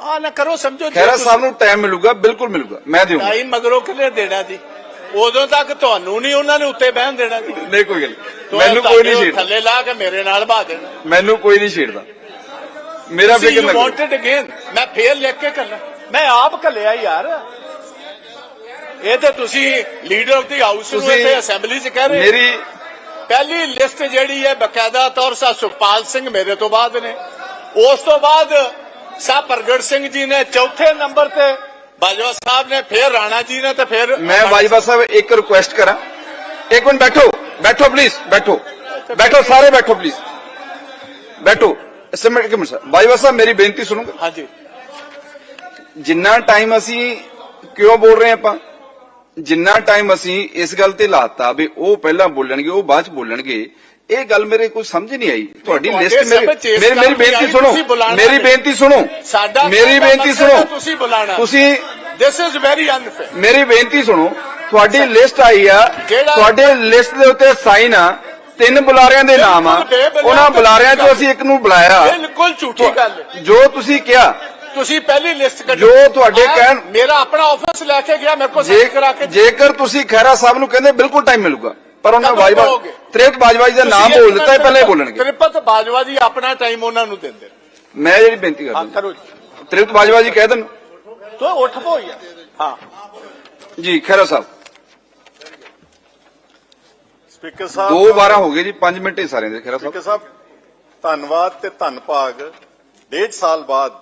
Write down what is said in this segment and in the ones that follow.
ਆ ਨਾ ਕਰੋ ਸਮਝੋ ਜੇ ਖੈਰਾ ਸਾਹਿਬ ਨੂੰ ਟਾਈਮ ਮਿਲੂਗਾ ਬਿਲਕੁਲ ਮਿਲੂਗਾ। ਮੈਂ ਦੇਵਾਂਗਾ ਟਾਈਮ ਮਗਰੋਂ ਕਿਲੇ ਦੇਣਾ ਜੀ ਉਦੋਂ ਤੱਕ ਤੁਹਾਨੂੰ ਨਹੀਂ ਉਹਨਾਂ ਨੇ ਉੱਤੇ ਬਹਿਣ ਦੇਣਾ ਜੀ ਨਹੀਂ ਕੋਈ ਗੱਲ। ਤੋ ਮੈਨੂੰ ਕੋਈ ਨਹੀਂ ਛੇੜਦਾ। ਥੱਲੇ ਲਾ ਕੇ ਮੇਰੇ ਨਾਲ ਬਾ ਦੇਣਾ ਮੈਨੂੰ ਕੋਈ ਨਹੀਂ ਛੇੜਦਾ। ਮੇਰਾ ਫਿਕਰ ਨਾ wanted again ਮੈਂ ਫੇਰ ਲਿਖ ਕੇ ਕੱਲਾ। ਮੈਂ ਆਪ ਕੱਲਿਆ ਯਾਰ। ਇਹ ਤੇ ਤੁਸੀਂ ਲੀਡਰ ਆਫ ਦੀ ਹਾਊਸ ਨੂੰ ਇੱਥੇ ਅਸੈਂਬਲੀ 'ਚ ਕਹਿ ਰਹੇ ਮੇਰੀ ਪਹਿਲੀ ਲਿਸਟ ਜਿਹੜੀ ਹੈ ਬਕਾਇਦਾ ਤੌਰ ਸਾ ਸੁਖਪਾਲ ਸਿੰਘ ਮੇਰੇ ਤੋਂ ਬਾਅਦ ਨੇ। ਉਸ ਤੋਂ ਬਾਅਦ ਸਾਹ ਪ੍ਰਗਟ ਸਿੰਘ ਜੀ ਨੇ ਚੌਥੇ ਨੰਬਰ ਤੇ ਬਾਜਵਾ ਸਾਹਿਬ ਨੇ ਫਿਰ ਰਾਣਾ ਜੀ ਨੇ ਤੇ ਫਿਰ ਮੈਂ ਬਾਜਵਾ ਸਾਹਿਬ ਇੱਕ ਰਿਕੁਐਸਟ ਕਰਾਂ। ਇੱਕ ਮਿੰਟ ਬੈਠੋ ਬੈਠੋ ਪਲੀਜ਼ ਬੈਠੋ। ਬੈਠੋ ਸਾਰੇ ਬੈਠੋ ਪਲੀਜ਼ ਬੈਠੋ। ਇੱਕ ਮਿੰਟ ਸਰ ਬਾਜਵਾ ਸਾਹਿਬ ਮੇਰੀ ਬੇਨਤੀ ਸੁਣੋਗੇ? ਹਾਂਜੀ। ਜਿੰਨਾ ਟਾਈਮ ਅਸੀਂ ਕਿਉਂ ਬੋਲ ਰਹੇ ਆਪਾਂ? ਜਿੰਨਾ ਟਾਈਮ ਅਸੀਂ ਇਸ ਗੱਲ ਤੇ ਲਾਤਾ ਵੀ ਉਹ ਪਹਿਲਾਂ ਬੋਲਣਗੇ ਉਹ ਬਾਅਦ ਚ ਬੋਲਣਗੇ ਇਹ ਗੱਲ ਮੇਰੇ ਕੋਈ ਸਮਝ ਨਹੀਂ ਆਈ। ਤੁਹਾਡੀ ਲਿਸਟ ਮੇਰੀ ਮੇਰੀ ਬੇਨਤੀ ਸੁਣੋ। ਮੇਰੀ। ਬੇਨਤੀ ਸੁਣੋ। ਸਾਡਾ ਮੇਰੀ ਬੇਨਤੀ ਸੁਣੋ। ਤੁਸੀਂ ਬੁਲਾਣਾ। ਤੁਸੀਂ ਦਿਸ ਇਜ਼ ਵੈਰੀ ਅਨਫੇਅਰ ਮੇਰੀ ਬੇਨਤੀ ਸੁਣੋ। ਤੁਹਾਡੀ ਲਿਸਟ ਆਈ ਆ। ਤੁਹਾਡੇ ਲਿਸਟ ਦੇ ਉੱਤੇ ਸਾਈਨ ਆ। ਤਿੰਨ ਬੁਲਾਰਿਆਂ ਦੇ ਨਾਮ ਆ। ਉਹਨਾਂ ਬੁਲਾਰਿਆਂ ਚੋਂ ਅਸੀਂ ਇੱਕ ਨੂੰ ਬੁਲਾਇਆ। ਬਿਲਕੁਲ ਝੂਠੀ ਗੱਲ ਜੋ ਤੁਸੀਂ ਕਿਹਾ। ਤੁਸੀਂ ਪਹਿਲੀ ਲਿਸਟ ਕੱਢੀ। ਜੋ ਤੁਹਾਡੇ ਕਹਿਣ- ਮੇਰਾ ਆਪਣਾ ਆਫਿਸ ਲੈ ਕੇ ਗਿਆ ਮੇਰੇ ਕੋਲ ਸਾਈਨ ਕਰਾ ਕੇ ਜੇਕਰ ਤੁਸੀਂ ਖਹਿਰਾ ਸਾਹਿਬ ਨੂੰ ਕਹਿੰਦੇ ਬਿਲਕੁਲ ਟਾਈਮ ਮਿਲੂਗਾ। ਪਰ ਉਹਨਾਂ ਬਾਜਵਾ? ਤ੍ਰਿਪਤ ਬਾਜਵਾ ਜੀ ਦਾ ਨਾਮ ਬੋਲ ਦਿੱਤਾ ਹੈ ਪਹਿਲਾਂ ਹੀ ਬੋਲਣਗੇ ਤ੍ਰਿਪਤ ਬਾਜਵਾ ਜੀ ਆਪਣਾ ਟਾਈਮ ਉਹਨਾਂ ਨੂੰ ਦਿੰਦੇ ਨੇ। ਮੈਂ ਜਿਹੜੀ ਬੇਨਤੀ ਹਾਂ ਕਰਦਾ ਕਰੋ ਜੀ। ਤ੍ਰਿਪਤ ਬਾਜਵਾ ਜੀ ਕਹਿ ਦੇਣ। ਤੋ ਉੱਠ ਪੋ ਯਾਰ। ਹਾਂ। ਜੀ ਖਹਿਰਾ ਸਾਹਿਬ। ਸਪੀਕਰ ਸਾਹਿਬ ਦੋ ਵਾਰਾਂ ਹੋ ਗਏ ਜੀ 5 ਮਿੰਟ ਹੀ ਸਾਰਿਆਂ ਦੇ ਖਹਿਰਾ ਸਾਹਿਬ ਸਪੀਕਰ ਸਾਹਿਬ। ਧੰਨਵਾਦ ਤੇ ਧੰਨ ਭਾਗ। ਡੇਢ ਸਾਲ ਬਾਅਦ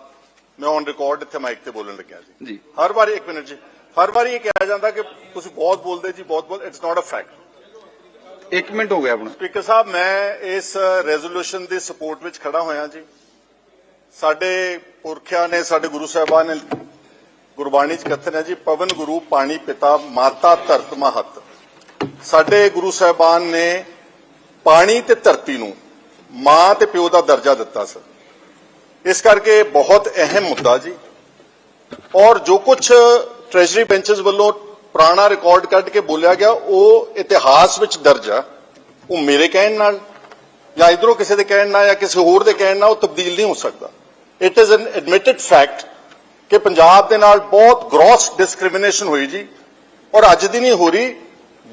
ਮੈਂ ਔਨ ਰਿਕਾਰਡ ਇੱਥੇ ਮਾਈਕ ਤੇ ਬੋਲਣ ਲੱਗਿਆ ਜੀ। ਜੀ। ਹਰ ਵਾਰੀ ਇੱਕ ਮਿੰਟ ਜੀ। ਹਰ ਵਾਰੀ ਇਹ ਕਿਹਾ ਜਾਂਦਾ ਕਿ ਤੁਸੀਂ ਬਹੁਤ ਬੋਲਦੇ ਜੀ ਬਹੁਤ ਬੋਲ it's not a fact 1 minute ਹੋ ਗਿਆ ਆਪਣਾ ਸਪੀਕਰ ਸਾਹਿਬ, ਮੈਂ ਇਸ ਰੈਜ਼ੋਲੂਸ਼ਨ ਦੀ ਸਪੋਰਟ ਵਿੱਚ ਖੜਾ ਹੋਇਆ ਜੀ। ਸਾਡੇ ਪੁਰਖਿਆਂ ਨੇ, ਸਾਡੇ ਗੁਰੂ ਸਾਹਿਬਾਨ ਨੇ ਗੁਰਬਾਣੀ ਚ ਕਥਨ ਹੈ ਜੀ, ਪਵਨ ਗੁਰੂ ਪਾਣੀ ਪਿਤਾ, ਮਾਤਾ ਧਰਤ ਮਹਤ। ਸਾਡੇ ਗੁਰੂ ਸਾਹਿਬਾਨ ਨੇ ਪਾਣੀ ਤੇ ਧਰਤੀ ਨੂੰ ਮਾਂ ਤੇ ਪਿਓ ਦਾ ਦਰਜਾ ਦਿੱਤਾ ਸੀ। ਇਸ ਕਰਕੇ ਬਹੁਤ ਅਹਿਮ ਮੁੱਦਾ ਜੀ। ਔਰ ਜੋ ਕੁਝ ਟ੍ਰੈਜਰੀ ਬੈਂਚਸ ਵੱਲੋਂ ਪੁਰਾਣਾ ਰਿਕਾਰਡ ਕੱਢ ਕੇ ਬੋਲਿਆ ਗਿਆ ਉਹ ਇਤਿਹਾਸ ਵਿੱਚ ਦਰਜ ਆ। ਉਹ ਮੇਰੇ ਕਹਿਣ ਨਾਲ ਜਾਂ ਇਧਰੋਂ ਕਿਸੇ ਦੇ ਕਹਿਣ ਨਾਲ ਜਾਂ ਕਿਸੇ ਹੋਰ ਦੇ ਕਹਿਣ ਨਾਲ ਉਹ ਤਬਦੀਲ ਨਹੀਂ ਹੋ ਸਕਦਾ। It is an admitted fact ਕਿ ਪੰਜਾਬ ਦੇ ਨਾਲ ਬਹੁਤ ਗ੍ਰੋਸ ਡਿਸਕ੍ਰਿਮੀਨੇਸ਼ਨ ਹੋਈ ਜੀ ਔਰ ਅੱਜ ਦੀ ਨਹੀਂ ਹੋ ਰਹੀ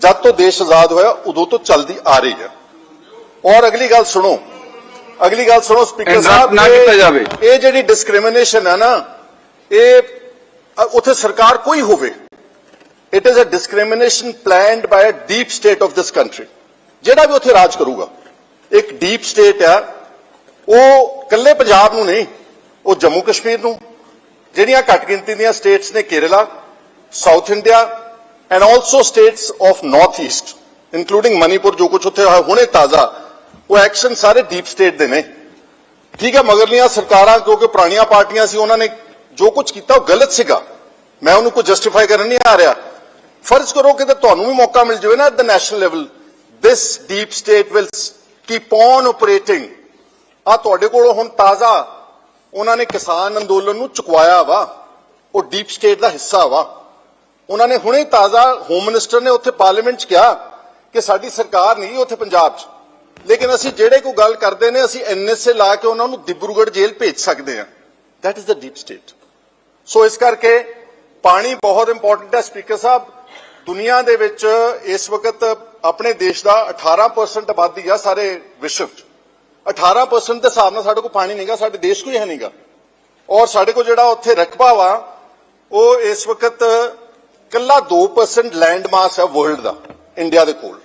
ਜਦ ਤੋਂ ਦੇਸ਼ ਆਜ਼ਾਦ ਹੋਇਆ ਉਦੋਂ ਤੋਂ ਚੱਲਦੀ ਆ ਰਹੀ ਹੈ। ਔਰ ਅਗਲੀ ਗੱਲ ਸੁਣੋ ਅਗਲੀ ਗੱਲ ਸੁਣੋ ਸਪੀਕਰ ਸਾਹਿਬ ਨਾ ਇਹ- ਕੀਤਾ ਜਾਵੇ। ਇਹ ਜਿਹੜੀ ਡਿਸਕ੍ਰਿਮੀਨੇਸ਼ਨ ਹੈ ਨਾ ਇਹ ਉੱਥੇ ਸਰਕਾਰ ਕੋਈ ਹੋਵੇ it is a discrimination planned by a deep state of this country ਜਿਹੜਾ ਵੀ ਉੱਥੇ ਰਾਜ ਕਰੂਗਾ, ਇੱਕ ਡੀਪ ਸਟੇਟ ਆ, ਉਹ ਇਕੱਲੇ ਪੰਜਾਬ ਨੂੰ ਨਹੀਂ, ਉਹ ਜੰਮੂ ਕਸ਼ਮੀਰ ਨੂੰ। ਜਿਹੜੀਆਂ ਘੱਟ ਗਿਣਤੀ ਦੀਆਂ ਸਟੇਟਸ ਨੇ Kerala south India and also states of north east including Manipur ਜੋ ਕੁਝ ਉੱਥੇ ਹੋਇਆ ਹੁਣੇ ਤਾਜ਼ਾ। ਉਹ ਐਕਸ਼ਨ ਸਾਰੇ ਡੀਪ ਸਟੇਟ ਦੇ ਨੇ। ਠੀਕ ਹੈ, ਮਗਰਲੀਆਂ ਸਰਕਾਰਾਂ ਕਿਉਂਕਿ ਪੁਰਾਣੀਆਂ ਪਾਰਟੀਆਂ ਸੀ, ਉਹਨਾਂ ਨੇ ਜੋ ਕੁਝ ਕੀਤਾ, ਉਹ ਗਲਤ ਸੀਗਾ। ਮੈਂ ਉਹਨੂੰ ਕੋਈ ਜਸਟੀਫਾਈ ਕਰਨ ਨਹੀਂ ਆ ਰਿਹਾ। ਫਰਜ਼ ਕਰੋ ਕਿ ਤੁਹਾਨੂੰ ਵੀ ਮੌਕਾ ਮਿਲ ਜਾਵੇ ਨਾ at the national level this deep state will keep on operating ਆ ਤੁਹਾਡੇ ਕੋਲ ਹੁਣ ਤਾਜ਼ਾ ਉਹਨਾਂ ਨੇ ਕਿਸਾਨ ਅੰਦੋਲਨ ਨੂੰ ਚੁਕਵਾਇਆ ਵਾ। ਉਹ ਡੀਪ ਸਟੇਟ ਦਾ ਹਿੱਸਾ ਵਾ। ਉਹਨਾਂ ਨੇ ਹੁਣੇ ਤਾਜ਼ਾ ਹੋਮ ਮਿਨਿਸਟਰ ਨੇ ਉੱਥੇ ਪਾਰਲੀਮੈਂਟ 'ਚ ਕਿਹਾ ਕਿ ਸਾਡੀ ਸਰਕਾਰ ਨਹੀਂ ਉੱਥੇ ਪੰਜਾਬ 'ਚ। ਲੇਕਿਨ ਅਸੀਂ ਜਿਹੜੇ ਕੋਈ ਗੱਲ ਕਰਦੇ ਨੇ, ਅਸੀਂ ਐਨਐਸਏ ਲਾ ਕੇ ਉਹਨਾਂ ਨੂੰ ਦਿਬਰੂਗੜ੍ਹ ਜੇਲ੍ਹ ਭੇਜ ਸਕਦੇ ਹਾਂ। That is the deep state so ਇਸ ਕਰਕੇ ਪਾਣੀ ਬਹੁਤ ਇੰਪੋਰਟੈਂਟ ਹੈ। ਸਪੀਕਰ ਸਾਹਿਬ, ਦੁਨੀਆ ਦੇ ਵਿੱਚ ਇਸ ਵਕਤ ਆਪਣੇ ਦੇਸ਼ ਦਾ 18% ਆਬਾਦੀ ਆ ਸਾਰੇ ਵਿਸ਼ਵ 'ਚ। 18% ਦੇ ਹਿਸਾਬ ਨਾਲ ਸਾਡੇ ਕੋਲ ਪਾਣੀ ਨਹੀਂਗਾ ਸਾਡੇ ਦੇਸ਼ ਕੋਈ ਹੈ ਨਹੀਂਗਾ ਔਰ ਸਾਡੇ ਕੋਲ ਜਿਹੜਾ ਉੱਥੇ ਰਕਬਾ ਵਾ, ਉਹ ਇਸ ਵਕਤ ਕੱਲਾ 2% ਲੈਂਡ ਮਾਸ ਹੈ ਵਰਲਡ ਦਾ ਇੰਡੀਆ ਦੇ ਕੋਲ।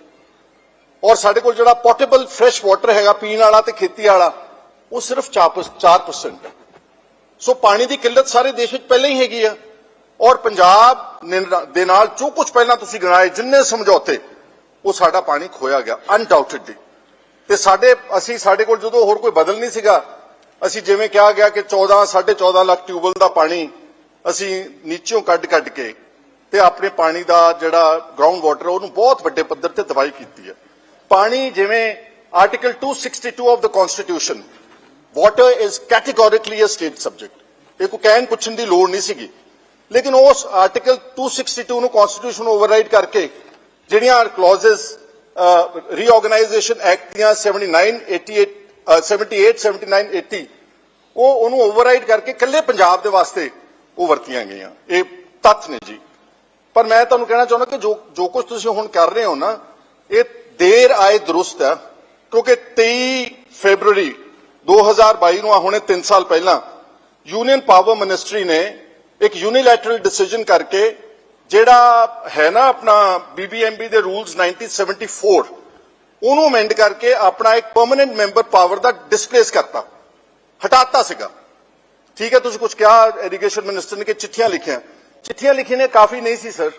ਔਰ ਸਾਡੇ ਕੋਲ ਜਿਹੜਾ ਪੋਰਟੇਬਲ ਫਰੈਸ਼ ਵਾਟਰ ਹੈਗਾ, ਪੀਣ ਵਾਲਾ ਤੇ ਖੇਤੀ ਵਾਲਾ, ਉਹ ਸਿਰਫ 4% ਹੈ। ਸੋ ਪਾਣੀ ਦੀ ਕਿੱਲਤ ਸਾਰੇ ਦੇਸ਼ ਵਿੱਚ ਪਹਿਲਾਂ ਹੀ ਹੈਗੀ ਆ। ਔਰ ਪੰਜਾਬ ਨੇ- ਦੇ ਨਾਲ ਜੋ ਕੁਝ ਪਹਿਲਾਂ ਤੁਸੀਂ ਗਿਣਾਏ, ਜਿੰਨੇ ਸਮਝੌਤੇ, ਉਹ ਸਾਡਾ ਪਾਣੀ ਖੋਇਆ ਗਿਆ ਅਨਡਾਊਟਡਲੀ ਤੇ ਸਾਡੇ ਅਸੀਂ ਸਾਡੇ ਕੋਲ ਜਦੋਂ ਹੋਰ ਕੋਈ ਬਦਲ ਨਹੀਂ ਸੀਗਾ, ਅਸੀਂ ਜਿਵੇਂ ਕਿਹਾ ਗਿਆ ਕਿ 14 14.5 ਲੱਖ ਟਿਊਬਲ ਦਾ ਪਾਣੀ ਅਸੀਂ ਨੀਚੋਂ ਕੱਢ ਕੱਢ ਕੇ ਤੇ ਆਪਣੇ ਪਾਣੀ ਦਾ ਜਿਹੜਾ ਗਰਾਊਂਡ ਵਾਟਰ ਉਹਨੂੰ ਬਹੁਤ ਵੱਡੇ ਪੱਧਰ ਤੇ ਦਵਾਈ ਕੀਤੀ ਹੈ। ਪਾਣੀ ਜਿਵੇਂ article 262 of the constitution water is categorically a state subject ਇਹ ਕੋਈ ਕਹਿਣ ਪੁੱਛਣ ਦੀ ਲੋੜ ਨਹੀਂ ਸੀਗੀ। ਲੇਕਿਨ ਉਸ ਆਰਟੀਕਲ 262 ਨੂੰ ਕਨਸਟੀਟਿਊਸ਼ਨ ਓਵਰਰਾਈਡ ਕਰਕੇ ਜਿਹੜੀਆਂ ਕਲੌਜ਼ਸ ਰੀਆਰਗੇਨਾਈਜੇਸ਼ਨ ਐਕਟ ਦੀਆਂ 79 88 78 79 80 ਉਹ ਉਹਨੂੰ ਓਵਰਰਾਈਡ ਕਰਕੇ ਇਕੱਲੇ ਪੰਜਾਬ ਦੇ ਵਾਸਤੇ ਉਹ ਵਰਤੀਆਂ ਗਈਆਂ। ਇਹ ਤੱਥ ਨੇ ਜੀ। ਪਰ ਮੈਂ ਤੁਹਾਨੂੰ ਕਹਿਣਾ ਚਾਹੁੰਦਾ ਕਿ ਜੋ ਜੋ ਕੁਝ ਤੁਸੀਂ ਹੁਣ ਕਰ ਰਹੇ ਹੋ ਨਾ, ਇਹ ਦੇਰ ਆਏ ਦਰੁਸਤ ਹੈ, ਕਿਉਂਕਿ 23 ਫੈਬਰੂਰੀ 2022 ਨੂੰ ਆ ਹੁਣੇ 3 ਸਾਲ ਪਹਿਲਾਂ ਯੂਨੀਅਨ ਪਾਵਰ ਮਿਨਿਸਟਰੀ ਨੇ ਇੱਕ ਯੂਨੀਲੈਟਰਲ ਡਿਸੀਜਨ ਕਰਕੇ ਜਿਹੜਾ ਹੈ ਨਾ ਆਪਣਾ ਬੀਬੀਐਮਬੀ ਦੇ ਰੂਲਸ 1974 ਉਹਨੂੰ ਅਮੈਂਡ ਕਰਕੇ ਆਪਣਾ ਇੱਕ ਪਰਮਨੈਂਟ ਮੈਂਬਰ ਪਾਵਰ ਦਾ ਡਿਸਪਲੇਸ ਕਰਤਾ। ਹਟਾਤਾ ਸੀਗਾ। ਠੀਕ ਹੈ, ਤੁਸੀਂ ਕੁਝ ਕਿਹਾ ਇਰੀਗੇਸ਼ਨ ਮਿਨਿਸਟਰ ਨੇ ਕਿ ਚਿੱਠੀਆਂ ਲਿਖੀਆਂ। ਚਿੱਠੀਆਂ ਲਿਖੀਆਂ ਨੇ ਕਾਫੀ ਨਹੀਂ ਸੀ ਸਰ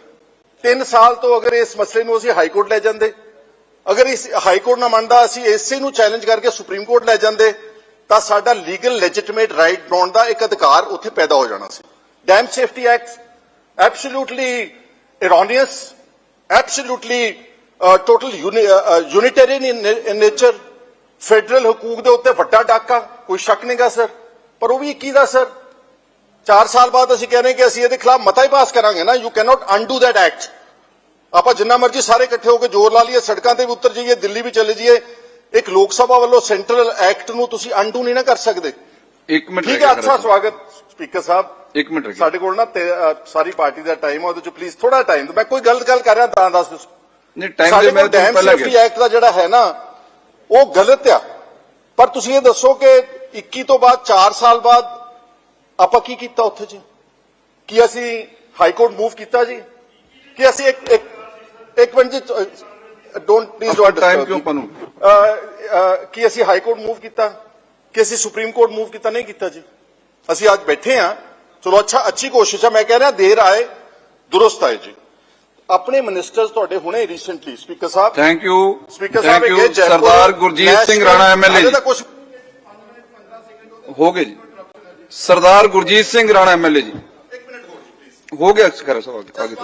3 ਸਾਲ ਤੋਂ ਅਗਰ ਇਸ ਮਸਲੇ ਨੂੰ ਅਸੀਂ ਹਾਈ ਕੋਰਟ ਲੈ ਜਾਂਦੇ, ਅਗਰ ਇਸ ਹਾਈ ਕੋਰਟ ਨਾ ਮੰਨਦਾ, ਅਸੀਂ ਇਸੇ ਨੂੰ ਚੈਲੰਜ ਕਰਕੇ ਸੁਪਰੀਮ ਕੋਰਟ ਲੈ ਜਾਂਦੇ, ਤਾਂ ਸਾਡਾ ਲੀਗਲ ਲੈਜਿਟਿਮੇਟ ਰਾਈਟ ਬਣਾਉਣ ਦਾ ਇੱਕ ਅਧਿਕਾਰ ਉੱਥੇ ਪੈਦਾ ਹੋ ਜਾਣਾ ਸੀ। Dam safety act absolutely erroneous absolutely uh, total uni, uh, unitarian in, in nature. Federal ਹਕੂਕ ਦੇ ਉੱਤੇ ਵੱਡਾ ਡਾਕਾ ਕੋਈ ਸ਼ੱਕ ਨਹੀਂਗਾ ਸਰ ਪਰ ਉਹ ਵੀ 21 ਦਾ ਸਰ 4 ਸਾਲ ਬਾਅਦ ਅਸੀਂ ਕਹਿ ਰਹੇ ਕਿ ਅਸੀਂ ਇਹਦੇ ਖਿਲਾਫ ਮਤਾ ਹੀ ਪਾਸ ਕਰਾਂਗੇ ਨਾ। You cannot undo that act ਆਪਾਂ ਜਿੰਨਾ ਮਰਜ਼ੀ ਸਾਰੇ ਇਕੱਠੇ ਹੋ ਕੇ ਜ਼ੋਰ ਲਾ ਲਈਏ ਸੜਕਾਂ ਤੇ ਵੀ ਉਤਰ ਜਾਈਏ ਦਿੱਲੀ ਵੀ ਚਲੇ ਜਾਈਏ। ਇੱਕ ਲੋਕ ਸਭਾ ਵੱਲੋਂ ਸੈਂਟਰਲ ਐਕਟ ਨੂੰ ਤੁਸੀਂ ਅਨਡੂ ਨਹੀਂ ਨਾ ਕਰ ਸਕਦੇ। ਇੱਕ ਮਿੰਟ ਠੀਕ ਹੈ ਅੱਛਾ ਸਵਾਗਤ। ਸਪੀਕਰ ਸਾਹਿਬ ਇੱਕ ਮਿੰਟ ਸਾਡੇ ਕੋਲ ਨਾ ਤੇ- ਅ, ਸਾਰੀ ਪਾਰਟੀ ਦਾ ਟਾਈਮ ਹੈ ਉਹਦੇ ਚ ਪਲੀਜ਼ ਥੋੜਾ ਟਾਈਮ ਦਿਓ। ਮੈਂ ਕੋਈ ਗਲਤ ਗੱਲ ਕਰ ਰਿਹਾ ਤਾਂ ਦੱਸ ਦਿਓ। ਨਹੀਂ ਟਾਈਮ ਸਾਡੇ ਦੇ ਮੈਂ ਕੋਲ ਤੁਹਾਨੂੰ ਡੈਮ ਪਹਿਲਾਂ ਸੇਫਟੀ ਗਿਆ ਐਕਟ ਦਾ ਜਿਹੜਾ ਹੈ ਨਾ ਉਹ ਗਲਤ ਆ। ਪਰ ਤੁਸੀਂ ਇਹ ਦੱਸੋ ਕਿ 21 ਤੋਂ ਬਾਅਦ 4 ਸਾਲ ਬਾਅਦ ਆਪਾਂ ਕੀ ਕੀਤਾ ਉੱਥੇ ਜੀ? ਕੀ ਅਸੀਂ ਹਾਈ ਕੋਰਟ ਮੂਵ ਕੀਤਾ ਜੀ? ਕਿ ਅਸੀਂ ਇੱਕ ਇੱਕ ਇੱਕ ਮਿੰਟ ਜੀ ਡੋਨਟ ਪਲੀਜ਼ ਡੋਨਟ ਟਾਈਮ ਕਿਉਂ ਆਪਾਂ ਨੂੰ? ਕੀ ਅਸੀਂ ਹਾਈ ਕੋਰਟ ਮੂਵ ਕੀਤਾ? ਕਿ ਅਸੀਂ ਸੁਪਰੀਮ ਕੋਰਟ ਮੂਵ ਕੀਤਾ? ਨਹੀਂ ਕੀਤਾ ਜੀ। ਅਸੀਂ ਅੱਜ ਬੈਠੇ ਆ ਚਲੋ ਅੱਛਾ ਅੱਛੀ ਕੋਸ਼ਿਸ਼ ਹੈ। ਮੈਂ ਕਹਿ ਰਿਹਾ ਦੇਰ ਆਏ। ਦੁਰਸਤ ਆਏ ਜੀ। ਆਪਣੇ ਮਿਨਿਸਟਰਸ ਤੁਹਾਡੇ ਹੁਣੇ ਰੀਸੈਂਟਲੀ ਸਪੀਕਰ ਸਾਹਿਬ। ਥੈਂਕ ਯੂ ਸਪੀਕਰ ਸਾਹਿਬ ਇਹ ਸਰਦਾਰ ਗੁਰਜੀਤ ਸਿੰਘ ਰਾਣਾ ਐਮਐਲਏ ਹੋ ਗਏ ਜੀ। ਸਰਦਾਰ ਗੁਰਜੀਤ ਸਿੰਘ ਰਾਣਾ ਐਮਐਲਏ ਜੀ। ਹੋ ਗਿਆ ਖਰਾ ਸਾਹਿਬ ਤੁਹਾਡੀ।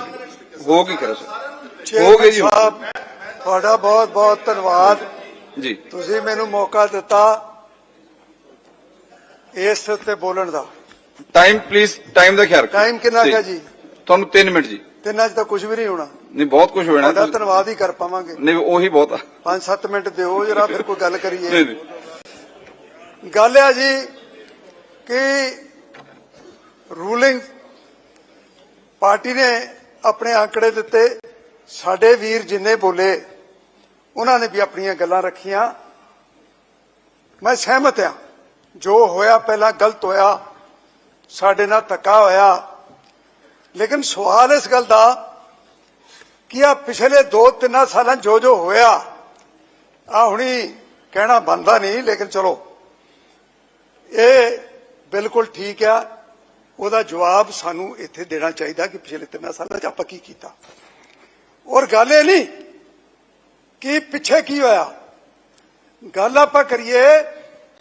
ਹੋ ਗਈ ਖਰਾ ਸਾਹਿਬ ਹੋ ਗਏ ਜੀ ਤੁਹਾਡਾ ਬਹੁਤ ਬਹੁਤ ਧੰਨਵਾਦ। ਜੀ। ਤੁਸੀਂ ਮੈਨੂੰ ਮੌਕਾ ਦਿੱਤਾ। ਇਸ ਉੱਤੇ ਬੋਲਣ ਦਾ। ਟਾਈਮ ਪਲੀਜ਼ ਟਾਈਮ ਦਾ ਖਿਆਲ ਰੱਖੋ। ਟਾਈਮ ਕਿੰਨਾ ਠੀਕ। ਹੈ ਜੀ? ਤੁਹਾਨੂੰ 3 ਮਿੰਟ ਜੀ। ਤਿੰਨਾਂ 'ਚ ਤਾਂ ਕੁਝ ਵੀ ਨਹੀਂ ਹੋਣਾ। ਨਹੀਂ ਬਹੁਤ ਕੁਝ ਹੋਣਾ। ਤੁਹਾਡਾ ਧੰਨਵਾਦ ਹੀ ਕਰ ਪਾਵਾਂਗੇ। ਨਹੀਂ ਉਹੀ ਬਹੁਤ ਆ। 5-7 ਮਿੰਟ ਦਿਓ ਜਰਾ ਫਿਰ ਕੋਈ ਗੱਲ ਕਰੀਏ। ਨਹੀਂ ਗੱਲ ਹੈ ਜੀ ਕਿ ਰੂਲਿੰਗ ਪਾਰਟੀ ਨੇ ਆਪਣੇ ਆંકੜੇ ਦਿੱਤੇ। ਸਾਡੇ ਵੀਰ ਜਿੰਨੇ ਬੋਲੇ ਉਹਨਾਂ ਨੇ ਵੀ ਆਪਣੀਆਂ ਗੱਲਾਂ ਰੱਖੀਆਂ। ਮੈਂ ਸਹਿਮਤ ਹਾਂ ਜੋ ਹੋਇਆ ਪਹਿਲਾਂ ਗਲਤ ਹੋਇਆ, ਸਾਡੇ ਨਾਲ ਧੱਕਾ ਹੋਇਆ। ਲੇਕਿਨ ਸਵਾਲ ਇਸ ਗੱਲ ਦਾ ਕਿ ਆ ਪਿਛਲੇ 2-3 ਸਾਲਾਂ ਜੋ ਜੋ ਹੋਇਆ ਆ ਹੁਣੀ ਕਹਿਣਾ ਬੰਦਾ ਨਹੀਂ, ਲੇਕਿਨ ਚਲੋ, ਇਹ ਬਿਲਕੁਲ ਠੀਕ ਆ। ਉਹਦਾ ਜਵਾਬ ਸਾਨੂੰ ਇੱਥੇ ਦੇਣਾ ਚਾਹੀਦਾ ਕਿ ਪਿਛਲੇ ਤਿੰਨ ਸਾਲਾਂ 'ਚ ਆਪਾਂ ਕੀ ਕੀਤਾ। ਔਰ ਗੱਲ ਇਹ ਨਹੀਂ ਕਿ ਪਿੱਛੇ ਕੀ ਹੋਇਆ। ਗੱਲ ਆਪਾਂ ਕਰੀਏ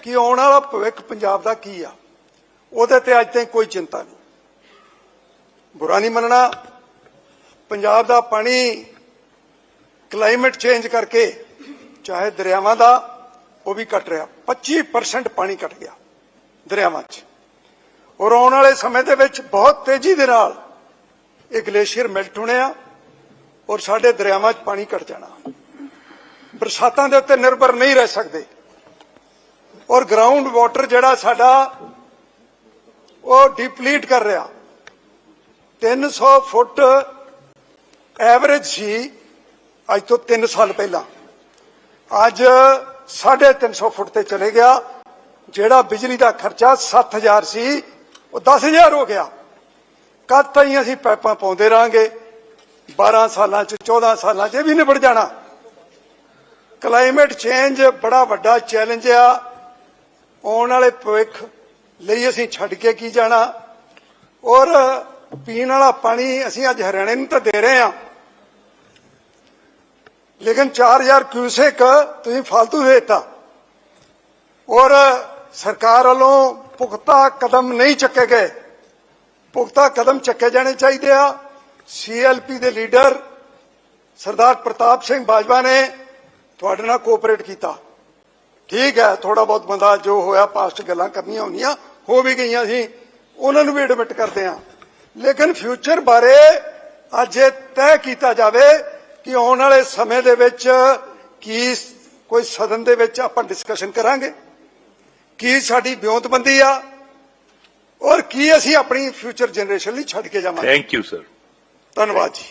ਕਿ ਆਉਣ ਵਾਲਾ ਭਵਿੱਖ ਪੰਜਾਬ ਦਾ ਕੀ ਆ? ਉਹਦੇ ਤੇ ਅੱਜ ਤਾਈਂ ਕੋਈ ਚਿੰਤਾ ਨਹੀਂ। ਬੁਰਾ ਨਹੀਂ ਮੰਨਣਾ। ਪੰਜਾਬ ਦਾ ਪਾਣੀ ਕਲਾਈਮੇਟ ਚੇਂਜ ਕਰਕੇ ਚਾਹੇ ਦਰਿਆਵਾਂ ਦਾ ਉਹ ਵੀ ਘਟ ਰਿਹਾ। 25% ਪਾਣੀ ਘਟ ਗਿਆ ਦਰਿਆਵਾਂ 'ਚ। ਔਰ ਆਉਣ ਵਾਲੇ ਸਮੇਂ ਦੇ ਵਿੱਚ ਬਹੁਤ ਤੇਜ਼ੀ ਦੇ ਨਾਲ ਇਹ ਗਲੇਸ਼ੀਅਰ ਮੈਲਟ ਹੋਣੇ ਆ ਔਰ ਸਾਡੇ ਦਰਿਆਵਾਂ 'ਚ ਪਾਣੀ ਘਟ ਜਾਣਾ। ਬਰਸਾਤਾਂ ਦੇ ਉੱਤੇ ਨਿਰਭਰ ਨਹੀਂ ਰਹਿ ਸਕਦੇ। ਔਰ ਗਰਾਊਂਡ ਵਾਟਰ ਜਿਹੜਾ ਸਾਡਾ ਉਹ ਡਿਪਲੀਟ ਕਰ ਰਿਹਾ। 300 ਫੁੱਟ ਐਵਰੇਜ ਸੀ, ਅੱਜ ਤੋਂ 3 ਸਾਲ ਪਹਿਲਾਂ। ਅੱਜ 350 ਫੁੱਟ ਤੇ ਚਲੇ ਗਿਆ। ਜਿਹੜਾ ਬਿਜਲੀ ਦਾ ਖਰਚਾ 7000 ਸੀ, ਉਹ 10000 ਹੋ ਗਿਆ। ਕਦ ਤਾਈਂ ਅਸੀਂ ਪਾਈਪਾਂ ਪਾਉਂਦੇ ਰਾਂਗੇ 12 ਸਾਲਾਂ ਚ 14 ਸਾਲਾਂ ਚ ਇਹ ਵੀ ਨਿਬੜ ਜਾਣਾ। ਕਲਾਈਮੇਟ ਚੇਂਜ ਬੜਾ ਵੱਡਾ ਚੈਲੰਜ ਆ। ਆਉਣ ਵਾਲੇ ਭਵਿੱਖ ਲਈ ਅਸੀਂ ਛੱਡ ਕੇ ਕੀ ਜਾਣਾ? ਔਰ ਪੀਣ ਵਾਲਾ ਪਾਣੀ ਅਸੀਂ ਅੱਜ ਹਰਿਆਣੇ ਨੂੰ ਤਾਂ ਦੇ ਰਹੇ ਹਾਂ। ਲੇਕਿਨ 4000 ਕਿਊਸੇਕ ਤੁਸੀਂ ਫालतू ਦੇ ਦਿੱਤਾ ਔਰ ਸਰਕਾਰ ਵੱਲੋਂ ਪੁਖਤਾ ਕਦਮ ਨਹੀਂ ਚੱਕੇ ਗਏ। ਪੁਖਤਾ ਕਦਮ ਚੱਕੇ ਜਾਣੇ ਚਾਹੀਦੇ ਆ। ਸੀਐਲਪੀ ਦੇ ਲੀਡਰ ਸਰਦਾਰ ਪ੍ਰਤਾਪ ਸਿੰਘ ਬਾਜਵਾ ਨੇ ਤੁਹਾਡੇ ਨਾਲ ਕੋਆਪਰੇਟ ਕੀਤਾ। ਠੀਕ ਹੈ ਥੋੜਾ ਬਹੁਤ ਬੰਦਾ ਜੋ ਹੋਇਆ ਪਾਸਟ ਗੱਲਾਂ ਕਰਨੀਆਂ ਹੁੰਦੀਆਂ ਹੋ ਵੀ ਗਈਆਂ ਸੀ ਉਹਨਾਂ ਨੂੰ ਵੀ ਐਡਮਿਟ ਕਰਦੇ ਆ ਲੇਕਿਨ ਫਿਊਚਰ ਬਾਰੇ ਅੱਜ ਇਹ ਤੈਅ ਕੀਤਾ ਜਾਵੇ ਕਿ ਆਉਣ ਵਾਲੇ ਸਮੇਂ ਦੇ ਵਿੱਚ ਕੀ ਕੋਈ ਸਦਨ ਦੇ ਵਿੱਚ ਆਪਾਂ ਡਿਸਕਸ਼ਨ ਕਰਾਂਗੇ। ਕੀ ਸਾਡੀ ਵਿਉਂਤਬੰਦੀ ਆ ਔਰ ਕੀ ਅਸੀਂ ਆਪਣੀ ਫਿਊਚਰ ਜਨਰੇਸ਼ਨ ਲਈ ਛੱਡ ਕੇ ਜਾਵਾਂਗੇ। ਥੈਂਕ ਯੂ ਸਰ ਧੰਨਵਾਦ ਜੀ।